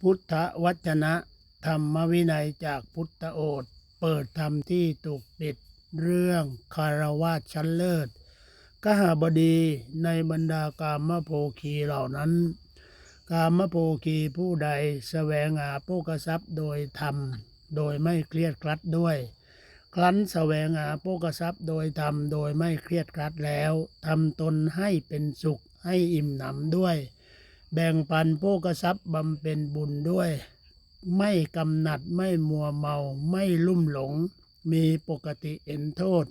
พุทธวจนะ ธรรมวินัยจากพุทธโอษเปิดธรรมที่ถูกปิดเรื่องคารวะชั้นเลิศกหาบดีในบรรดากามโภคีเหล่านั้น กามโภคีผู้ใดแสวงหาโภกทรัพย์โดยธรรม โดยไม่เครียดครัดด้วย ครั้นแสวงหาโภกทรัพย์โดยธรรม โดยไม่เครียดครัดแล้วทำตนให้เป็นสุขให้อิ่มหนำด้วย แบ่งปันโภกทรัพย์บำเพ็ญบุญด้วย ไม่กำหนัดไม่มัวเมาไม่ลุ่มหลง มีปกติเอ็นโทษ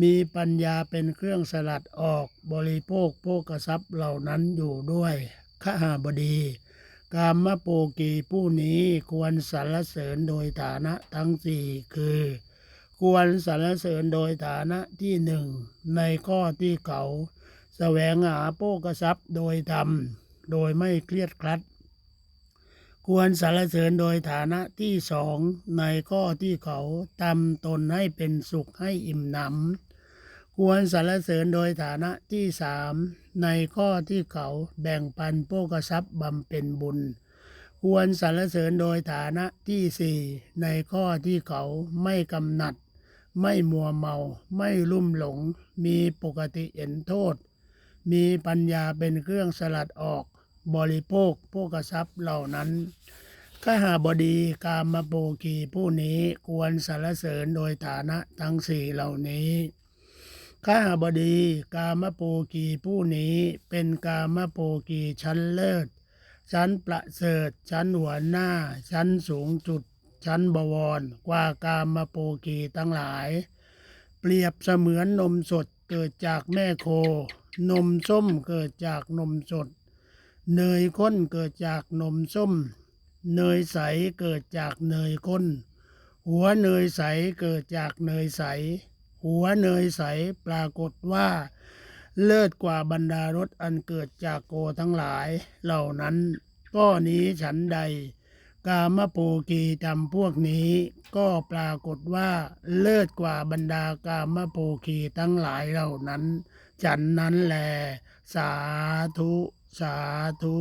มีปัญญาเป็นเครื่องสลัดออกบริโภคโภกทรัพย์เหล่านั้นอยู่ด้วยขหาบดีกามโปกีผู้นี้ควรสรรเสริญโดยฐานะทั้งสี่คือ ควรสรรเสริญโดยฐานะที่หนึ่งในข้อที่เขา แสวงหาโภกทรัพย์โดยธรรม โดยไม่เครียดครัด ควรสรรเสริญโดยฐานะที่สองในข้อที่เขาทำตนให้เป็นสุขให้อิ่มหนำควรสรรเสริญโดยฐานะที่สามในข้อที่เขาแบ่งปันโภกทรัพย์บำเพ็ญบุญ ควรสรรเสริญโดยฐานะที่สี่ในข้อที่เขาไม่กำหนัดไม่มัวเมาไม่ลุ่มหลง มีปกติเห็นโทษ มีปัญญาเป็นเครื่องสลัดออก บริโภคโภกทรัพย์เหล่านั้นขหาบดีกามโปกีผู้นี้ควรสรรเสริญโดยฐานะทั้งสี่เหล่านี้ข้าบดีกามโปกีผู้นี้เป็นกามโปกีชั้นเลิศ ชั้นประเสริฐ ชั้นหัวหน้า ชั้นสูงจุด ชั้นบวร กว่ากามโปกีทั้งหลาย เปรียบเสมือนนมสดเกิดจากแม่โค นมส้มเกิดจากนมสด เนยข้นเกิดจากนมส้ม เนยใสเกิดจากเนยข้น หัวเนยใสเกิดจากเนยใส หัวเนยใสปรากฏว่า เลิศกว่าบรรดารสอันเกิดจากโกทั้งหลาย เหล่านั้นก็นี้ฉันใด กามโปกีจำพวกนี้ ก็ปรากฏว่าเลิศกว่าบรรดากามโปกีทั้งหลายเหล่านั้น ฉันนั้นแล สาธุ สาธุ